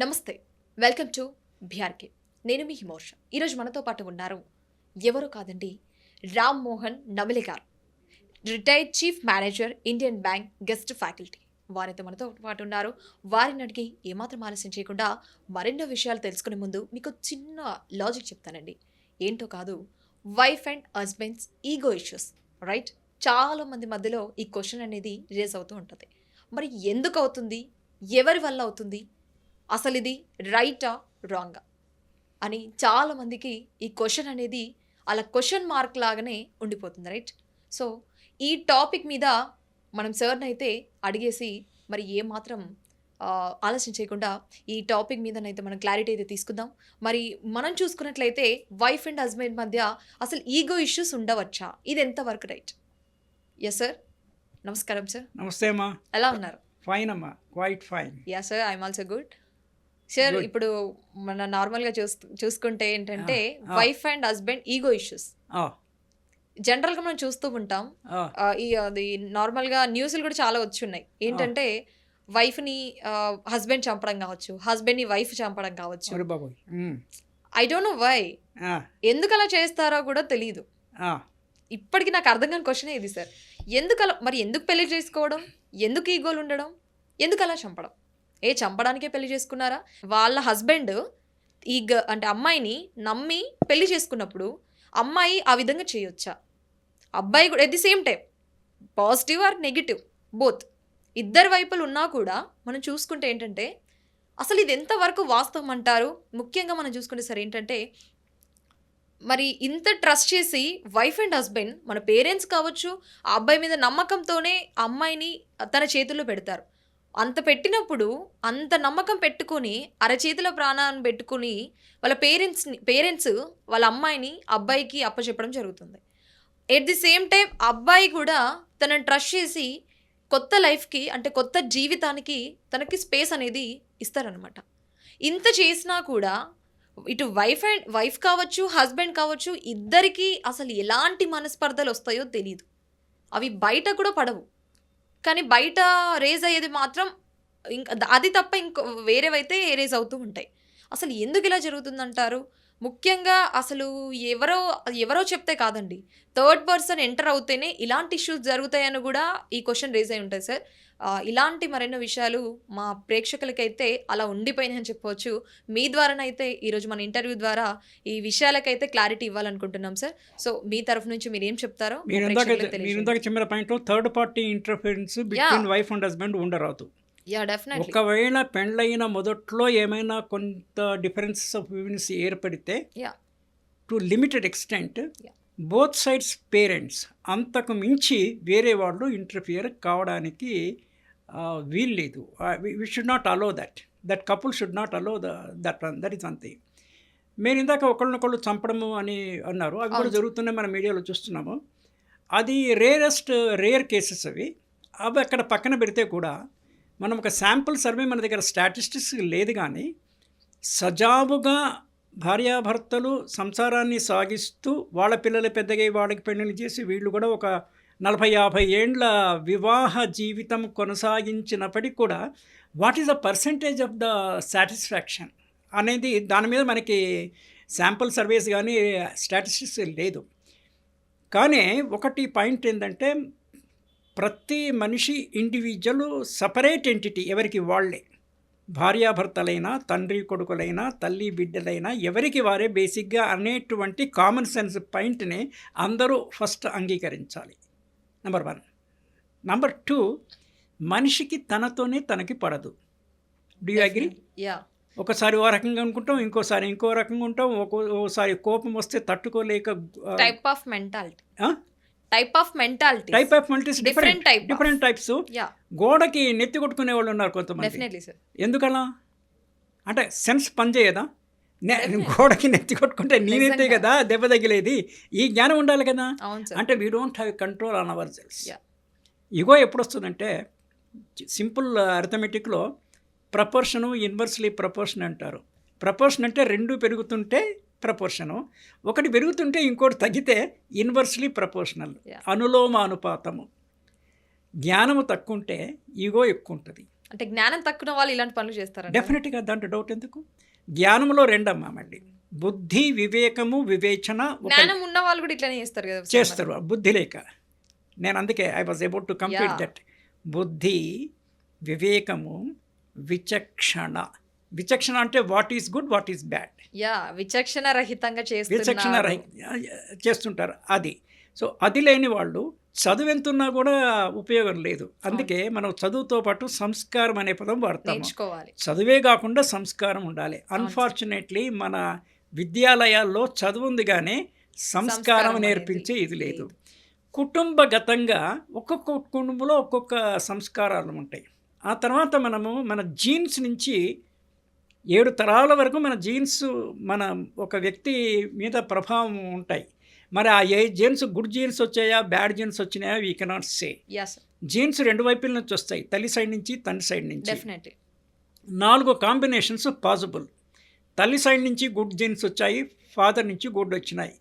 నమస్తే welcome to BRK నేను మీ హిమోష. ఈరోజు మనతో పాటు ఉన్నారు ఎవరు కాదండి రామ్ మోహన్ నమిలి గారు. Retired chief manager Indian Bank guest faculty. వారైతే మనతో పాటు ఉన్నారు. వారిని అడిగి ఏమాత్రం ఆలస్యం చేయకుండా మరెన్నో విషయాలు తెలుసుకునే ముందు మీకు చిన్న లాజిక్ చెప్తానండి. ఏంటో కాదు wife and husbands ego issues right చాలా మంది మధ్యలో ఈ క్వశ్చన్ అనేది రేజ్ అవుతూ ఉంటుంది. మరి ఎందుకు అవుతుంది? ఎవరి వల్ల అవుతుంది? అసలు ఇది రైటా రాంగా? అని చాలామందికి ఈ క్వశ్చన్ అనేది అలా క్వశ్చన్ మార్క్ లాగానే ఉండిపోతుంది రైట్? సో ఈ టాపిక్ మీద మనం సార్ని అయితే అడిగేసి మరి ఏమాత్రం ఆ, ఆలస్యం చేయకుండా ఈ టాపిక్ మీదనైతే మనం క్లారిటీ అయితే తీసుకుందాం. మరి మనం చూసుకున్నట్లయితే వైఫ్ అండ్ హస్బెండ్ మధ్య అసలు ఈగో ఇష్యూస్ ఉండవచ్చా? ఇది ఎంతవరకు రైట్? ఎస్ సార్ నమస్కారం సార్ నమస్తే అమ్మా. ఎలా ఉన్నారు? ఫైన్ అమ్మా. Quite fine ya sir I'm also good sir. ఇప్పుడు మన నార్మల్గా చూస్ చూసుకుంటే ఏంటంటే. Wife and husband ego issues. జనరల్గా మనం చూస్తూ ఉంటాం. ఈ అది నార్మల్గా న్యూస్లు కూడా చాలా వచ్చి ఉన్నాయి ఏంటంటే వైఫ్ని హస్బెండ్ చంపడం కావచ్చు హస్బెండ్ని వైఫ్ చంపడం కావచ్చు. I don't know why. ఎందుకు అలా చేస్తారో కూడా తెలియదు ఇప్పటికి నాకు అర్థం కాని క్వశ్చన్ ఇది సార్. ఎందుకు అలా మరి ఎందుకు పెళ్ళి చేసుకోవడం? ఎందుకు ఈగోలు ఉండడం? ఎందుకు అలా చంపడం? ఏ చంపడానికే పెళ్ళి చేసుకున్నారా? వాళ్ళ హస్బెండ్ ఈ గ- అంటే అమ్మాయిని నమ్మి పెళ్ళి చేసుకున్నప్పుడు అమ్మాయి ఆ విధంగా చేయొచ్చా? అబ్బాయి కూడా at the same time positive or negative both ఇద్దరు వైపులు ఉన్నా కూడా మనం చూసుకుంటే ఏంటంటే అసలు ఇది ఎంతవరకు వాస్తవం అంటారు? ముఖ్యంగా మనం చూసుకుంటే సరే ఏంటంటే మరి ఇంత ట్రస్ట్ చేసి వైఫ్ అండ్ హస్బెండ్ మన పేరెంట్స్ కావచ్చు ఆ అబ్బాయి మీద నమ్మకంతోనే ఆ అమ్మాయిని తన చేతుల్లో పెడతారు. అంత పెట్టినప్పుడు అంత నమ్మకం పెట్టుకొని అరచేతిలో ప్రాణాన్ని పెట్టుకొని వాళ్ళ పేరెంట్స్ని పేరెంట్స్ వాళ్ళ అమ్మాయిని అబ్బాయికి అప్పచెప్పడం జరుగుతుంది. ఎట్ ది సేమ్ టైం అబ్బాయి కూడా తనని ట్రస్ట్ చేసి కొత్త లైఫ్కి అంటే కొత్త జీవితానికి తనకి స్పేస్ అనేది ఇస్తారనమాట ఇంత చేసినా కూడా ఇటు వైఫ్ అండ్ వైఫ్ కావచ్చు హస్బెండ్ కావచ్చు ఇద్దరికీ అసలు ఎలాంటి మనస్పర్ధలు వస్తాయో తెలియదు అవి బయట కూడా పడవు. కానీ బయట రేజ్ అయ్యేది మాత్రం ఇంకా అది తప్ప ఇంకో వేరేవైతే రేజ్ అవుతూ ఉంటాయి. అసలు ఎందుకు ఇలా జరుగుతుందంటారు? ముఖ్యంగా అసలు ఎవరో ఎవరో చెప్తే కాదండి. థర్డ్ పర్సన్ ఎంటర్ అవుతేనే ఇలాంటి ఇష్యూస్ జరుగుతాయని కూడా ఈ క్వశ్చన్ రేజ్ అయి ఉంటుంది సార్. ఇలాంటి మరెన్నో విషయాలు మా ప్రేక్షకులకైతే అలా ఉండిపోయినాయని చెప్పవచ్చు. మీ ద్వారానైతే ఈరోజు మన ఇంటర్వ్యూ ద్వారా ఈ విషయాలకైతే క్లారిటీ ఇవ్వాలనుకుంటున్నాం సార్. సో మీ తరఫు నుంచి మీరు ఏం చెప్తారో మీరు చెప్పిన పాయింట్లో third party interference between wife and husband ఉండరాదు. ఒకవేళ పెండ్లైన మొదట్లో ఏమైనా కొంత డిఫరెన్సెస్ ఆఫ్ వ్యూన్స్ ఏర్పడితే. To limited extent. Both sides parents అంతకు మించి వేరే వాళ్ళు ఇంటర్ఫియర్ కావడానికి వీలు లేదు. We should not allow that. That couple should not allow that that is one thing. మీరు ఇందాక ఒకళ్ళనొకళ్ళు చంపడము అని అన్నారు. అవి కూడా. జరుగుతున్నాయి మన మీడియాలో చూస్తున్నాము. అది రేరెస్ట్ రేర్ కేసెస్ అవి. అవి అక్కడ పక్కన పెడితే కూడా మనం ఒక శాంపుల్ సర్వే మన దగ్గర స్టాటిస్టిక్స్ లేదు కానీ సజావుగా భార్యాభర్తలు సంసారాన్ని సాగిస్తూ వాళ్ళ పిల్లలు పెద్దగా వాళ్ళకి పెళ్ళిళ్ళు చేసి వీళ్ళు కూడా ఒక నలభై యాభై ఏండ్ల వివాహ జీవితం కొనసాగించినప్పటికీ కూడా what is the percentage of the satisfaction అనేది దాని మీద మనకి శాంపుల్ సర్వేస్ కానీ స్టాటిస్టిక్స్ లేదు. కానీ ఒకటి పాయింట్ ఏంటంటే ప్రతి మనిషి ఇండివిజువల్ సపరేట్ ఎంటిటీ ఎవరికి వాళ్ళే. భార్యాభర్తలైనా తండ్రి కొడుకులైనా తల్లి బిడ్డలైనా ఎవరికి వారే బేసిక్గా అనేటువంటి కామన్ సెన్స్ పాయింట్ని అందరూ ఫస్ట్ అంగీకరించాలి. నెంబర్ వన్ నెంబర్ టూ మనిషికి తనతోనే తనకి పడదు. డూ యూ అగ్రీ యా ఒకసారి ఓ రకంగా అనుకుంటాం ఇంకోసారి ఇంకో రకంగా ఉంటాం ఒక్కో ఓసారి కోపం వస్తే తట్టుకోలేక type of mentality type of mentality type of మల్టీస్ Different. Different of- different types గోడకి నెత్తి కొట్టుకునే వాళ్ళు ఉన్నారు కొంతమంది. డెఫినెట్లీ సార్ ఎందుకలా? అంటే సెన్స్ పనిచేయదా. గోడకి నెత్తి కొట్టుకుంటే నేనైతే. కదా దెబ్బ తగిలేది. ఈ జ్ఞానం ఉండాలి కదా. అంటే we don't have control on our selves. Ego ఎప్పుడు వస్తుందంటే సింపుల్ అర్థమెటిక్లో ప్రపోర్షను ఇన్వర్స్లీ ప్రపోర్షన్ అంటారు. ప్రపోర్షన్ అంటే రెండు పెరుగుతుంటే ప్రపోర్షను ఒకటి పెరుగుతుంటే ఇంకోటి తగ్గితే ఇన్వర్స్లీ ప్రపోర్షనల్ Yeah. అనులోమ అనుపాతము. జ్ఞానము తక్కువ ఉంటే ఈగో ఎక్కువ ఉంటుంది అంటే జ్ఞానం తక్కువ వాళ్ళు ఇలాంటి పనులు చేస్తారంట డెఫినెట్గా దాంట్లో డౌట్ ఎందుకు? జ్ఞానంలో రెండమ్మా మళ్ళీ. బుద్ధి వివేకము వివేచన జ్ఞానం ఉన్న వాళ్ళు కూడా ఇట్లానే చేస్తారు కదా చేస్తారు. బుద్ధి లేక. నేను అందుకే I was about to complete. That బుద్ధి వివేకము విచక్షణ. విచక్షణ అంటే what is good what is bad. Yeah విచక్షణ రహితంగా విచక్షణ చేస్తున్నారు రహి- చేస్తుంటారు అది. సో అది లేని వాళ్ళు చదువు ఎంతున్నా కూడా ఉపయోగం లేదు. అందుకే మనం చదువుతో పాటు సంస్కారం అనే పదం నేర్చుకోవాలి. చదువే కాకుండా సంస్కారం ఉండాలి. అన్ఫార్చునేట్లీ మన విద్యాలయాల్లో చదువు ఉంది కానీ సంస్కారం నేర్పించే ఇది లేదు. లేదు. కుటుంబగతంగా ఒక్కొక్క కుటుంబంలో ఒక్కొక్క సంస్కారాలు ఉంటాయి. ఆ తర్వాత మనము మన జీన్స్ నుంచి ఏడు తరాల వరకు మన జీన్స్ మన ఒక వ్యక్తి మీద ప్రభావం ఉంటాయి. మరి ఆ ఏ జీన్స్ గుడ్ జీన్స్ వచ్చాయా బ్యాడ్ జీన్స్ వచ్చినాయా వీ కెనాట్ సే జీన్స్ రెండు వైపుల నుంచి వస్తాయి తల్లి సైడ్ నుంచి తండ్రి సైడ్ నుంచి. డెఫినెట్లీ నాలుగు కాంబినేషన్స్ పాసిబుల్ తల్లి సైడ్ నుంచి గుడ్ జీన్స్ వచ్చాయి ఫాదర్ నుంచి గుడ్ వచ్చినాయి.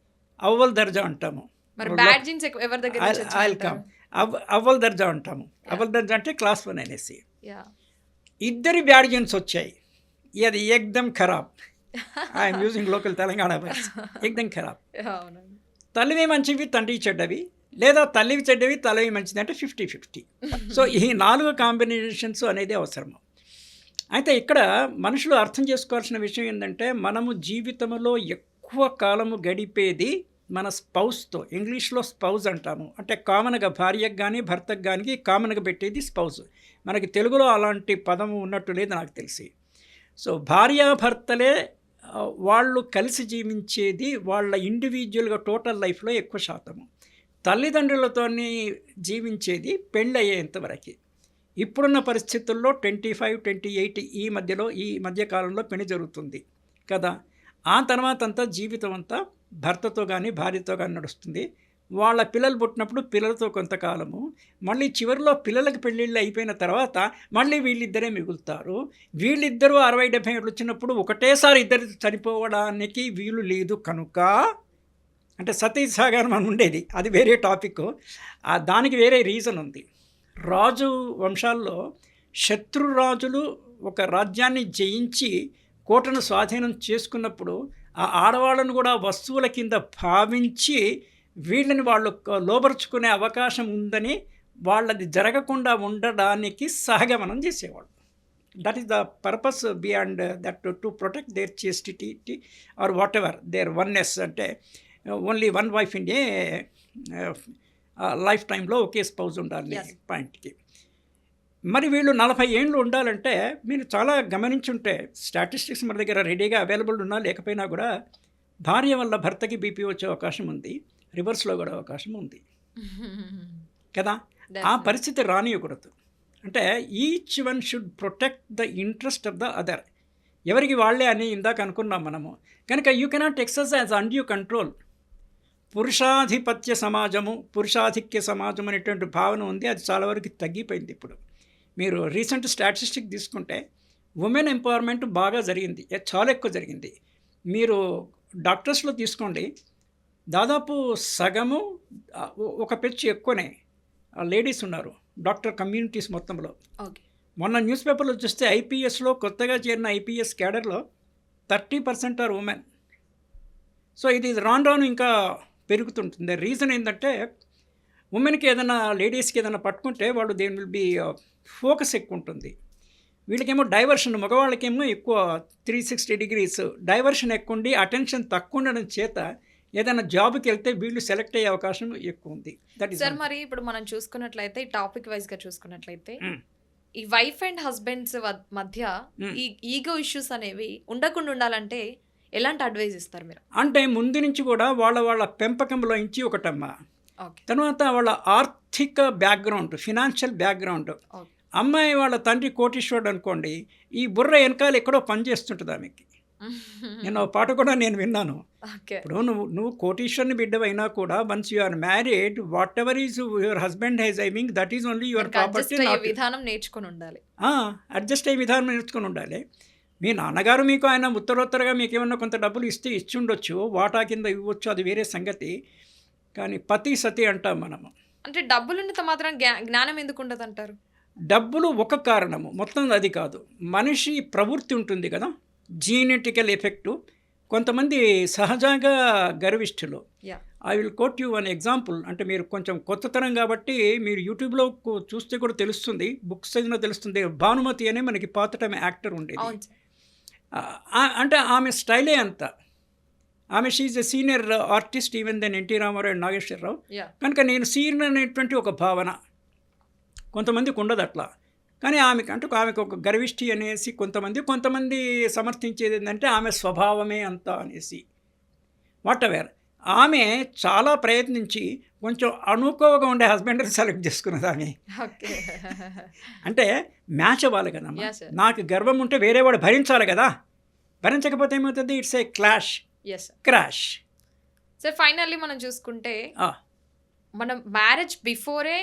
అవ్వల్ దర్జా అంటాము. అవ్వల్ దర్జా అంటాము. అవ్వల్ దర్జా అంటే క్లాస్ వన్ అనేసి. ఇద్దరి బ్యాడ్ జీన్స్ వచ్చాయి. అది ఎక్దమ్ ఖరాబ్. I'm using local Telangana words ఎక్దమ్ ఖరాబ్. తల్లివి మంచివి తండ్రి చెడ్డవి లేదా తల్లివి చెడ్డవి తలవి మంచిది అంటే ఫిఫ్టీ ఫిఫ్టీ సో ఈ నాలుగు కాంబినేషన్స్ అనేది అవసరము. అయితే ఇక్కడ మనుషులు అర్థం చేసుకోవాల్సిన విషయం ఏంటంటే మనము జీవితంలో ఎక్కువ కాలము గడిపేది మన స్పౌస్తో ఇంగ్లీష్లో స్పౌజ్ అంటాము. అంటే కామన్గా భార్యకు కానీ భర్తకు కానీ కామన్గా పెట్టేది స్పౌజ్. మనకి తెలుగులో అలాంటి పదము ఉన్నట్టు లేదు నాకు తెలిసి. సో భార్యాభర్తలే వాళ్ళు కలిసి జీవించేది వాళ్ళ ఇండివిజువల్గా టోటల్ లైఫ్లో ఎక్కువ శాతము. తల్లిదండ్రులతో జీవించేది పెళ్ళయ్యేంత వరకు. ఇప్పుడున్న పరిస్థితుల్లో ట్వంటీ ఫైవ్ ట్వంటీ ఎయిట్ ఈ మధ్యలో ఈ మధ్యకాలంలో పెళ్ళి జరుగుతుంది కదా. ఆ తర్వాత అంతా జీవితం అంతా భర్తతో కానీ భార్యతో కానీ నడుస్తుంది. వాళ్ళ పిల్లలు పుట్టినప్పుడు పిల్లలతో కొంతకాలము మళ్ళీ చివరిలో పిల్లలకు పెళ్ళిళ్ళు అయిపోయిన తర్వాత మళ్ళీ వీళ్ళిద్దరే మిగులుతారు. వీళ్ళిద్దరూ అరవై డెబ్బై ఏళ్ళు వచ్చినప్పుడు ఒకటేసారి ఇద్దరు చనిపోవడానికి వీలు లేదు కనుక అంటే సతీ సాగరం అని ఉండేది అది వేరే టాపిక్. దానికి వేరే రీజన్ ఉంది. రాజు వంశాల్లో శత్రురాజులు ఒక రాజ్యాన్ని జయించి కోటను స్వాధీనం చేసుకున్నప్పుడు ఆ ఆడవాళ్ళను కూడా వస్తువుల కింద భావించి వీళ్ళని వాళ్ళు లోబరుచుకునే అవకాశం ఉందని వాళ్ళది జరగకుండా ఉండడానికి సహగమనం చేసేవాళ్ళు. That is the purpose beyond that to protect their chastity or whatever their oneness అంటే only one wife in a life టైంలో ఒకే స్పౌజ్ ఉండాలి. పాయింట్కి మరి వీళ్ళు నలభై ఏళ్ళు ఉండాలంటే మీరు చాలా గమనించుంటే స్టాటిస్టిక్స్ మన దగ్గర రెడీగా అవైలబుల్ ఉన్నా లేకపోయినా కూడా భార్య వల్ల భర్తకి బీపీ వచ్చే అవకాశం ఉంది. రివర్స్లో కూడా అవకాశం ఉంది. కదా? ఆ పరిస్థితి రానియకూడదు. అంటే each one should protect the interest of the other ఎవరికి వాళ్ళే అని ఇందాక అనుకున్నాం మనము. కనుక you cannot exercise undue control పురుషాధిపత్య సమాజము పురుషాధిక్య సమాజం అనేటువంటి భావన ఉంది. అది చాలా వరకు తగ్గిపోయింది ఇప్పుడు. మీరు రీసెంట్ స్టాటిస్టిక్ తీసుకుంటే ఉమెన్ ఎంపవర్మెంట్ బాగా జరిగింది. చాలా ఎక్కువ జరిగింది. మీరు డాక్టర్స్లో తీసుకోండి. దాదాపు సగము ఒక పెచ్చు ఎక్కువనే లేడీస్ ఉన్నారు డాక్టర్ కమ్యూనిటీస్ మొత్తంలో. మొన్న న్యూస్ పేపర్లో చూస్తే ఐపీఎస్లో కొత్తగా చేరిన ఐపీఎస్ క్యాడర్లో thirty percent are women. So ఇది రాను రాను ఇంకా పెరుగుతుంటుంది. రీజన్ ఏంటంటే ఉమెన్కి ఏదైనా లేడీస్కి ఏదైనా పట్టుకుంటే వాళ్ళు దేని విల్ బి ఫోకస్ ఎక్కువ ఉంటుంది వీళ్ళకేమో డైవర్షన్ మగవాళ్ళకేమో ఎక్కువ త్రీ సిక్స్టీ డిగ్రీస్ డైవర్షన్ ఎక్కువ ఉండి అటెన్షన్ తక్కువ ఉండడం చేత ఏదైనా జాబ్కి వెళ్తే వీళ్ళు సెలెక్ట్ అయ్యే అవకాశం ఎక్కువ ఉంది. దట్ సార్ మరి ఇప్పుడు మనం చూసుకున్నట్లయితే ఈ టాపిక్ వైజ్గా చూసుకున్నట్లయితే Mm. ఈ వైఫ్ అండ్ హస్బెండ్స్ మధ్య Mm. ఈ ఈగో ఇష్యూస్ అనేవి ఉండకుండా ఉండాలంటే ఎలాంటి అడ్వైజ్ ఇస్తారు మీరు? అంటే ముందు నుంచి కూడా వాళ్ళ వాళ్ళ పెంపకంలో నుంచి ఒకటమ్మా. తర్వాత వాళ్ళ ఆర్థిక బ్యాక్గ్రౌండ్ ఫినాన్షియల్ బ్యాక్గ్రౌండ్. అమ్మాయి వాళ్ళ తండ్రి కోటీశ్వరుడు అనుకోండి ఈ బుర్ర వెనకాల ఎక్కడో పనిచేస్తుంటుంది ఆమెకి. నేను ఆ పాట కూడా నేను విన్నాను. ఇప్పుడు నువ్వు నువ్వు కోటీశ్వరుని బిడ్డవైనా కూడా once you are married whatever is your husband he's giving that is only your property విధానం నేర్చుకొని ఉండాలి. అడ్జస్ట్ అయ్యే విధానం నేర్చుకుని ఉండాలి. మీ నాన్నగారు మీకు ఆయన ఉత్తరోత్తరగా మీకు ఏమన్నా కొంత డబ్బులు ఇస్తే ఇచ్చి ఉండొచ్చు వాటా కింద ఇవ్వచ్చు అది వేరే సంగతి. కానీ పతి సతి అంటాం మనము. అంటే డబ్బులున్నంత మాత్రం జ్ఞా- జ్ఞానం ఎందుకు ఉండదు అంటారు డబ్బులు ఒక కారణము మొత్తం అది కాదు. మనిషి ప్రవృత్తి ఉంటుంది కదా. జీనెటికల్ ఎఫెక్టు కొంతమంది సహజంగా గర్విష్ఠులు. I will quote you an example అంటే మీరు కొంచెం కొత్త తరం కాబట్టి మీరు యూట్యూబ్లో చూస్తే కూడా తెలుస్తుంది. బుక్స్ చదివినా తెలుస్తుంది. భానుమతి అనే మనకి పాత టైం యాక్టర్ ఉండేది. అంటే ఆమె స్టైలే అంత. ఆమె she's a senior artist even then NT Rama Rao and Nageswara Rao కనుక నేను సీనియర్ అనేటువంటి ఒక భావన. కొంతమందికి ఉండదు అట్లా. కానీ ఆమెకు అంటే ఆమెకు ఒక గర్విష్టి అనేసి కొంతమంది కొంతమంది సమర్థించేది ఏంటంటే ఆమె స్వభావమే అంత అనేసి. వాట్ ఎవర్ ఆమె చాలా ప్రయత్నించి కొంచెం అనుకోవగా ఉండే హస్బెండ్ని సెలెక్ట్ చేసుకున్నది ఆమె. ఓకే. అంటే మ్యాచ్ అవ్వాలి కదా. నాకు గర్వం ఉంటే వేరేవాడు భరించాలి కదా. భరించకపోతే ఏమవుతుంది? It's a clash crash sir finally మనం చూసుకుంటే మనం మ్యారేజ్ బిఫోరే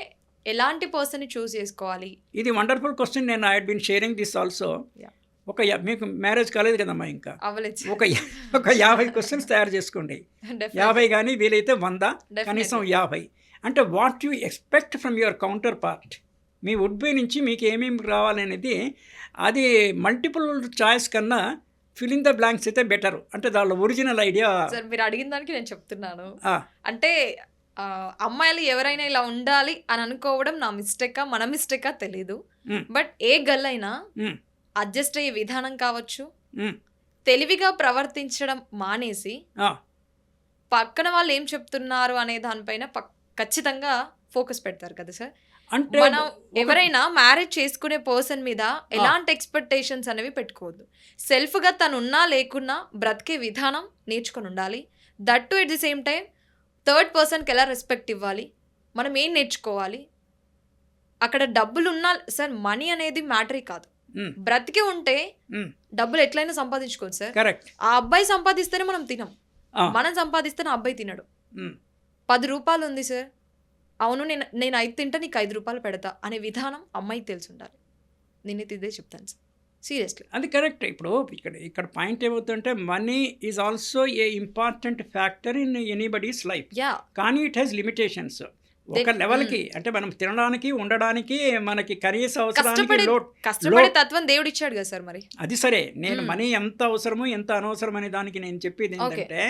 ఎలాంటి పర్సన్ చూస్ చేసుకోవాలి? ఇది వండర్ఫుల్ క్వశ్చన్ నేను I been sharing this also. ఒక మీకు మ్యారేజ్ కాలేదు కదమ్మా ఇంకా? ఒక ఒక యాభై క్వశ్చన్స్ తయారు చేసుకోండి. యాభై కానీ వీలైతే వంద. కనీసం యాభై. అంటే what you expect from your counterpart? Me would be నుంచి మీకు ఏమేమి రావాలనేది అది మల్టిపుల్ చాయిస్ కన్నా ఫిల్ ఇన్ ద బ్లాంక్స్ అయితే బెటర్. అంటే దానిలో ఒరిజినల్ ఐడియా సార్ మీరు అడిగిన దానికి నేను చెప్తున్నాను. అంటే అమ్మాయిలు ఎవరైనా ఇలా ఉండాలి అని అనుకోవడం నా మిస్టేకా మన మిస్టేకా తెలీదు. బట్ ఏ గర్ల్ అయినా అడ్జస్ట్ అయ్యే విధానం కావచ్చు. తెలివిగా ప్రవర్తించడం మానేసి పక్కన వాళ్ళు ఏం చెప్తున్నారు అనే దానిపైన ఖచ్చితంగా ఫోకస్ పెడతారు కదా సార్? అంటే మనం ఎవరైనా మ్యారేజ్ చేసుకునే పర్సన్ మీద ఎలాంటి ఎక్స్పెక్టేషన్స్ అనేవి పెట్టుకోవద్దు. సెల్ఫ్గా తను ఉన్నా లేకున్నా బ్రతికే విధానం నేర్చుకొని ఉండాలి. That to at the same time third పర్సన్కి ఎలా రెస్పెక్ట్ ఇవ్వాలి? మనం ఏం నేర్చుకోవాలి? అక్కడ డబ్బులు ఉన్నా సార్ మనీ అనేది మ్యాటరీ కాదు. బ్రతికి ఉంటే డబ్బులు ఎట్లయినా సంపాదించుకోవచ్చు సార్. కరెక్ట్. ఆ అబ్బాయి సంపాదిస్తేనే మనం తినం. మనం సంపాదిస్తేనే అబ్బాయి తినడు. పది రూపాయలు ఉంది సార్. అవును నేను నేను ఐదు తింటా నీకు ఐదు రూపాయలు పెడతా అనే విధానం అమ్మాయికి తెలిసి ఉండాలి నేనైతే ఇదే చెప్తాను సార్. సీరియస్లీ. అది కరెక్ట్. ఇప్పుడు ఇక్కడ ఇక్కడ పాయింట్ ఏమవుతుందంటే money is also a important factor in anybody's life కానీ ఇట్ హ్యాస్ లిమిటేషన్స్ ఒక లెవెల్కి అంటే మనం తినడానికి ఉండడానికి మనకి కనీస అవసరానికి తత్వం దేవుడు ఇచ్చాడు కదా సార్ మరి. అది సరే. నేను మ్మ్. మనీ ఎంత అవసరము ఎంత అనవసరం అనే దానికి నేను చెప్పేది. ఏంటంటే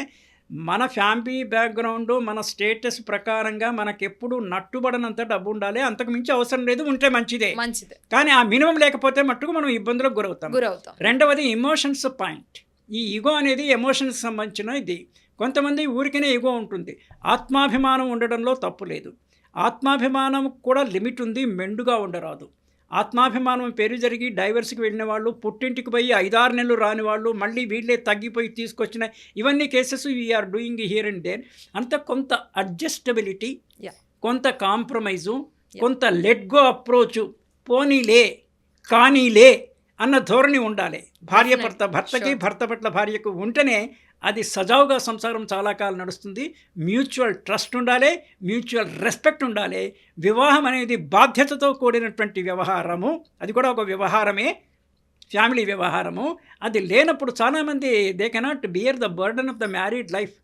మన ఫ్యామిలీ బ్యాక్గ్రౌండ్ మన స్టేటస్ ప్రకారంగా మనకి ఎప్పుడు నట్టుబడనంత డబ్బు ఉండాలి అంతకు మించి అవసరం లేదు. ఉంటే మంచిదే. మంచిది. కానీ ఆ మినిమం లేకపోతే మట్టుకు మనం ఇబ్బందులకు గురవుతాం. గురవుతాం. రెండవది ఎమోషన్స్ పాయింట్ ఈ ఈగో అనేది ఎమోషన్స్ సంబంధించిన ఇది. కొంతమంది ఊరికనే ఈగో ఉంటుంది. ఆత్మాభిమానం ఉండడంలో తప్పు లేదు. ఆత్మాభిమానం కూడా లిమిట్ ఉంది. మెండుగా ఉండరాదు. ఆత్మాభిమానం పేరు జరిగి డైవర్స్కి వెళ్ళిన వాళ్ళు పుట్టింటికి పోయి ఐదారు నెలలు రాని వాళ్ళు మళ్ళీ వీళ్ళే తగ్గిపోయి తీసుకొచ్చిన ఇవన్నీ cases we're doing here and there అంత కొంత అడ్జస్టబిలిటీ. కొంత కాంప్రమైజు. కొంత లెట్ గో అప్రోచు పోనీలే కానీలే అన్న ధోరణి ఉండాలి భార్య. భర్త భర్తకి. భర్త పట్ల భార్యకు ఉంటేనే అది సజావుగా సంసారం చాలా కాలం నడుస్తుంది. మ్యూచువల్ ట్రస్ట్ ఉండాలి మ్యూచువల్ రెస్పెక్ట్ ఉండాలి. వివాహం అనేది బాధ్యతతో కూడినటువంటి వ్యవహారము. అది కూడా ఒక వ్యవహారమే ఫ్యామిలీ వ్యవహారము. అది లేనప్పుడు చాలామంది they cannot bear the burden of the married life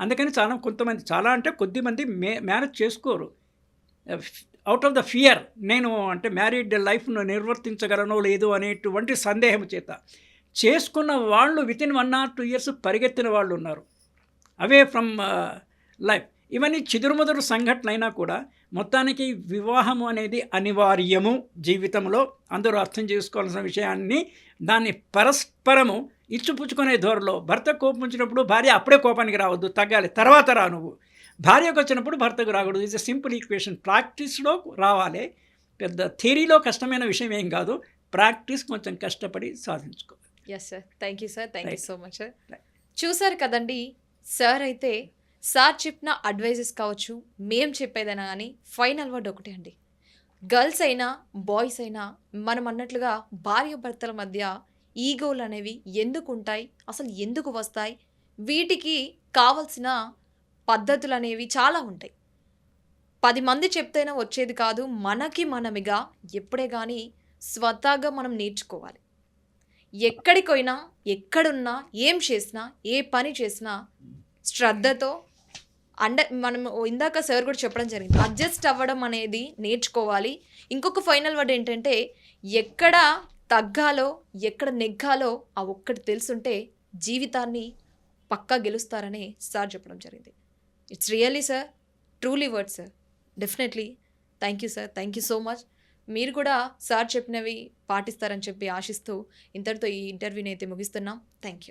అందుకని చాలా కొంతమంది చాలా అంటే కొద్దిమంది మే మ్యారేజ్ చేసుకోరు. అవుట్ ఆఫ్ ద ఫియర్ నేను అంటే మ్యారీడ్ లైఫ్ను నిర్వర్తించగలనో లేదో అనేటువంటి సందేహం చేత. చేసుకున్న వాళ్ళు within one or two years పరిగెత్తిన వాళ్ళు ఉన్నారు. అవే ఫ్రమ్ లైఫ్ ఇవన్నీ చిదురుముదురు సంఘటన అయినా కూడా మొత్తానికి వివాహము అనేది అనివార్యము జీవితంలో. అందరూ అర్థం చేసుకోవాల్సిన విషయాన్ని దాన్ని పరస్పరము ఇచ్చిపుచ్చుకునే ధోరణిలో భర్త కోపం వచ్చినప్పుడు భార్య అప్పుడే కోపానికి రావద్దు తగ్గాలి తర్వాత రా నువ్వు. భార్యకు వచ్చినప్పుడు భర్తకు రాకూడదు. ఇట్స్ సింపుల్ ఈక్వేషన్ ప్రాక్టీస్లో రావాలి. పెద్ద థియరీలో కష్టమైన విషయం ఏం కాదు. ప్రాక్టీస్ కొంచెం కష్టపడి సాధించుకోవాలి yes sir thank you sir thank you. So much sir. చూసారు కదండి సార్ అయితే సార్ చెప్పిన అడ్వైజెస్ కావచ్చు మేం చెప్పేదైనా కానీ ఫైనల్ వర్డ్ ఒకటే అండి. గర్ల్స్ అయినా బాయ్స్ అయినా మనం అన్నట్లుగా భార్య భర్తల మధ్య ఈగోలు అనేవి ఎందుకు ఉంటాయి అసలు ఎందుకు వస్తాయి వీటికి కావలసిన పద్ధతులు అనేవి చాలా ఉంటాయి. పది మంది చెప్తేనే వచ్చేది కాదు మనకి మనమిగా ఎప్పుడే కానీ స్వతహాగా మనం నేర్చుకోవాలి. ఎక్కడికి పోయినా ఎక్కడున్నా ఏం చేసినా ఏ పని చేసినా శ్రద్ధతో అండర్ మనం ఇందాక సార్ కూడా చెప్పడం జరిగింది. అడ్జస్ట్ అవ్వడం అనేది నేర్చుకోవాలి. ఇంకొక ఫైనల్ వర్డ్ ఏంటంటే ఎక్కడ తగ్గాలో ఎక్కడ నెగ్గాలో ఆ ఒక్కటి తెలుసుంటే జీవితాన్ని పక్కా గెలుస్తారని సార్ చెప్పడం జరిగింది. It's really sir truly word sir definitely thank you sir thank you so much మీరు కూడా సార్ చెప్పినవి పాటిస్తారని చెప్పి ఆశిస్తూ ఇంతటితో ఈ ఇంటర్వ్యూని అయితే ముగిస్తున్నాం. Thank you